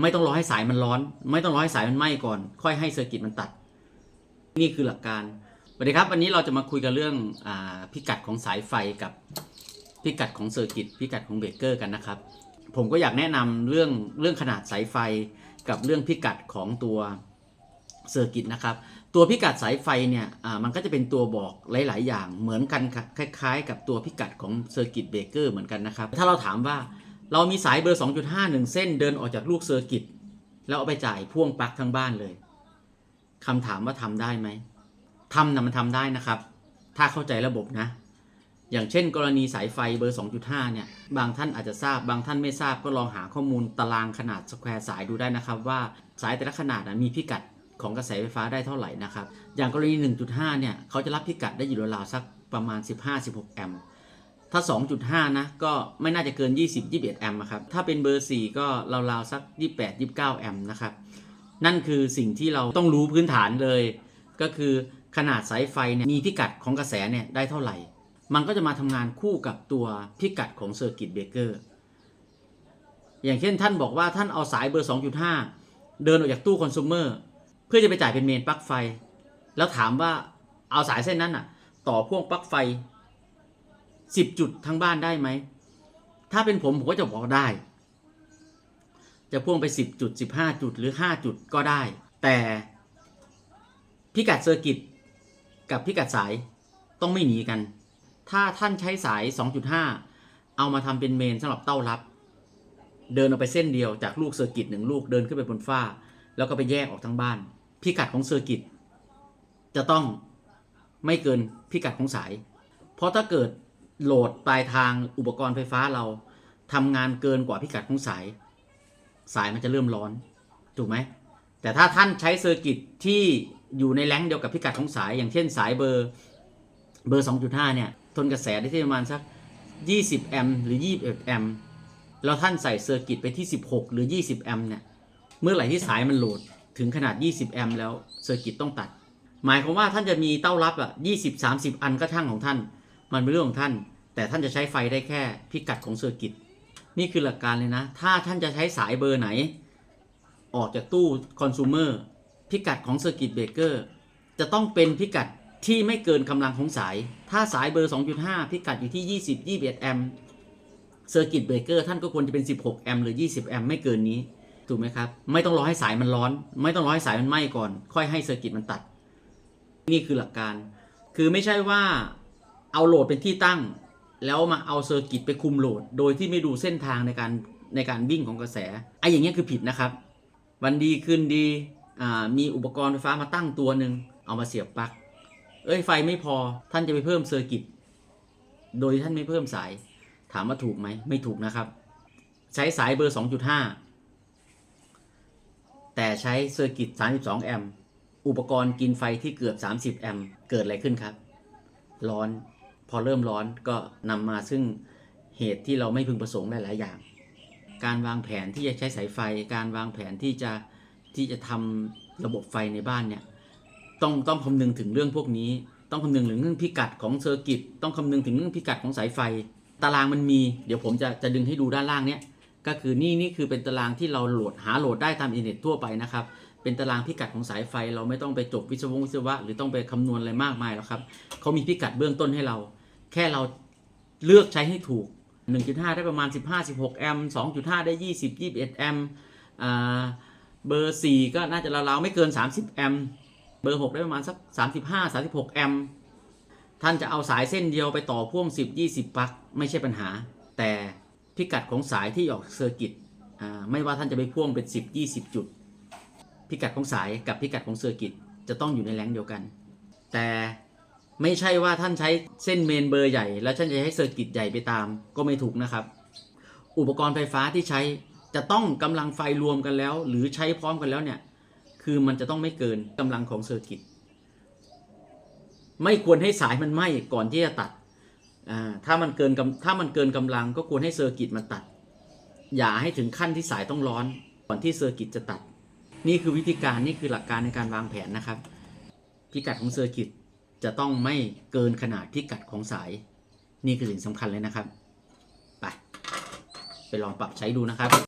ไม่ต้องรอให้สายมันร้อน ไม่ต้องรอให้สายมันไหม้ก่อน ค่อยให้เซอร์กิตมันตัด นี่คือหลักการสวัสดีครับวันนี้เราจะมาคุยกันเรื่องอพิกัดของสายไฟกับพิกัดของเซอร์กิตพิกัดของเบรกเกอร์กันนะครับ ผมก็อยากแนะนำเรื่องเรื่องขนาดสายไฟกับเรื่องพิกัดของตัวเซอร์กิตนะครับ ตัวพิกัดสายไฟเนี่ยมันก็จะเป็นตัวบอกหลาย ๆ อย่างเหมือนกันคล้าย ๆ กับตัวพิกัดของเซอร์กิตเบรกเกอร์เหมือนกันนะครับ ถ้าเราถามว่า เรามีสายเบอร์ 2.5 1 เส้นเดินออกจากลูกเซอร์กิต แล้วเอาไปจ่ายพ่วงปลั๊กทั้งบ้านเลยคำถามว่าทำได้ไหมทำนะมันทำได้นะครับ ถ้าเข้าใจระบบนะ อย่างเช่น กรณีสายไฟเบอร์ 2.5 เนี่ย บางท่านอาจจะทราบ บางท่านไม่ทราบก็ลองหาข้อมูลตารางขนาดสแควร์สายดูได้นะครับ ว่าสายแต่ละขนาดมีพิกัดของกระแสไฟฟ้าได้เท่าไหร่นะครับ อย่างกรณี 1.5 เนี่ย เขาจะรับพิกัดได้อยู่ราวๆสักประมาณ 15-16 แอมป์ ถ้า 2.5 นะ ก็ไม่น่าจะเกิน 20-21 แอมป์ครับ ถ้าเป็นเบอร์ 4 ก็ราวๆสัก 28-29 แอมป์นะครับ นั่นคือสิ่งที่เราต้องรู้พื้นฐานเลย ก็คือขนาดสายไฟเนี่ยมีพิกัดของกระแสเนี่ยได้เท่าไหร่ มันก็จะมาทำงานคู่กับตัวพิกัดของเซอร์กิตเบรกเกอร์ อย่างเช่นท่านบอกว่าท่านเอาสายเบอร์ 2.5 เดินออกจากตู้คอน sumer เพื่อจะไปจ่ายเป็นเมนปลั๊กไฟ แล้วถามว่าเอาสายเส้นนั้นอะต่อพ่วงปลั๊กไฟ 10จุดทั้งบ้านได้ไหม ถ้าเป็นผมผมก็จะบอกได้ จะพ่วงไป10จุด15จุดหรือ5จุดก็ได้ แต่พิกัดเซอร์กิตกับพิกัดสายต้องไม่หนีกัน ถ้าท่านใช้สาย 2.5 เอามาทำเป็นเมนสำหรับเต้ารับ เดินออกไปเส้นเดียวจากลูกเซอร์กิตหนึ่งลูกเดินขึ้นไปบนฝ้า แล้วก็ไปแยกออกทั้งบ้าน พิกัดของเซอร์กิตจะต้องไม่เกินพิกัดของสาย เพราะถ้าเกิด โหลดปลายทางอุปกรณ์ไฟฟ้าเราทำงานเกินกว่าพิกัดของสาย สายมันจะเริ่มร้อน ถูกไหม แต่ถ้าท่านใช้เซอร์กิตที่อยู่ในแรงเดียวกับพิกัดของสาย อย่างเช่นสายเบอร์เบอร์ 2.5 เนี่ย ทนกระแสได้ที่ประมาณสัก 20 แอมป์หรือ 21 แอมป์แล้วท่านใส่เซอร์กิตไปที่ 16 หรือ 20 แอมป์เนี่ย เมื่อไหร่ที่สายมันโหลดถึงขนาด 20 แอมป์แล้วเซอร์กิตต้องตัด หมายความว่าท่านจะมีเต้ารับอะ20 30 อันก็ช่างของท่าน มันเป็นเรื่องของท่าน แต่ท่านจะใช้ไฟได้แค่พิกัดของเซอร์กิต นี่คือหลักการเลยนะ ถ้าท่านจะใช้สายเบอร์ไหน ออกจากตู้คอน sumer พิกัดของเซอร์กิตเบรกเกอร์จะต้องเป็นพิกัดที่ไม่เกินกำลังของสาย ถ้าสายเบอร์ 2.5 พิกัดอยู่ที่ 20 21 แอมป์เซอร์กิตเบรกเกอร์ท่านก็ควรจะเป็น 16 แอมป์หรือ 20 แอมป์ไม่เกินนี้ ถูกไหมครับ ไม่ต้องรอให้สายมันร้อน ไม่ต้องรอให้สายมันไหม้ก่อน ค่อยให้เซอร์กิตมันตัด นี่คือหลักการ คือไม่ใช่ว่า เอาโหลดเป็นที่ตั้ง แล้วมาเอาเซอร์กิตไปคุมโหลด โดยที่ไม่ดูเส้นทางในการในการวิ่งของกระแสไอ้อย่างเงี้ยคือผิดนะครับ วันดีคืนดีมีอุปกรณ์ไฟฟ้ามาตั้งตัวหนึ่งเอามาเสียบปลั๊กเอ้ยไฟไม่พอท่านจะไปเพิ่มเซอร์กิตโดยท่านไม่เพิ่มสาย ถามว่าถูกไหมไม่ถูกนะครับ ใช้สายเบอร์ 2.5 แต่ใช้เซอร์กิต 32 แอมป์อุปกรณ์กินไฟที่เกือบ 30 แอมป์เกิดอะไรขึ้นครับ ร้อน พอเริ่มร้อนก็นำมาซึ่งเหตุที่เราไม่พึงประสงค์หลาย ๆ อย่าง การวางแผนที่จะใช้สายไฟ การวางแผนที่จะที่จะทำระบบไฟในบ้านเนี่ยต้องต้องคำนึงถึงเรื่องพวกนี้ ต้องคำนึงถึงเรื่องพิกัดของเซอร์กิตต้องคำนึงถึงเรื่องพิกัดของสายไฟ ตารางมันมี เดี๋ยวผมจะจะดึงให้ดูด้านล่างเนี้ยก็คือนี่นี่คือเป็นตารางที่เราโหลดหาโหลดได้ตามอินเทอร์เน็ตทั่วไปนะครับเป็นตารางพิกัดของสายไฟ เราไม่ต้องไปจบวิศวงวิศวะ หรือต้องไปคำนวณอะไรมากมายหรอกครับเขามีพิกัดเบื้องต้นให้เรา แค่เราเลือกใช้ให้ถูก 1.5 ได้ประมาณ 15-16 แอมป์2.5 ได้ 20-21 แอมป์เบอร์ 4 ก็น่าจะราวๆไม่เกิน 30 แอมป์เบอร์ 6 ได้ประมาณสัก 35 36 แอมป์ท่านจะเอาสายเส้นเดียวไปต่อพ่วง 10 20 ปลั๊กไม่ใช่ปัญหา แต่พิกัดของสายที่ออกเซอร์กิตอ่าไม่ว่าท่านจะไปพ่วงเป็น 10 20 จุด พิกัดของสายกับพิกัดของเซอร์กิตจะต้องอยู่ในแรงเดียวกัน แต่ ไม่ใช่ว่าท่านใช้เส้นเมนเบอร์ใหญ่ แล้วท่านจะให้เซอร์กิตใหญ่ไปตามก็ไม่ถูกนะครับ อุปกรณ์ไฟฟ้าที่ใช้จะต้องกำลังไฟรวมกันแล้ว หรือใช้พร้อมกันแล้วเนี่ยคือมันจะต้องไม่เกินกำลังของเซอร์กิตไม่ควรให้สายมันไหม้ก่อนที่จะตัดถ้ามันเกินกำถ้ามันเกินกำลังก็ควรให้เซอร์กิตมาตัด อย่าให้ถึงขั้นที่สายต้องร้อน ก่อนที่เซอร์กิตจะตัด นี่คือวิธีการนี่คือหลักการในการวางแผนนะครับ พิกัดของเซอร์กิต จะต้องไม่เกินขนาดพิกัดของสาย นี่คือสิ่งสำคัญเลยนะครับ ไป ไปลองปรับใช้ดูนะครับ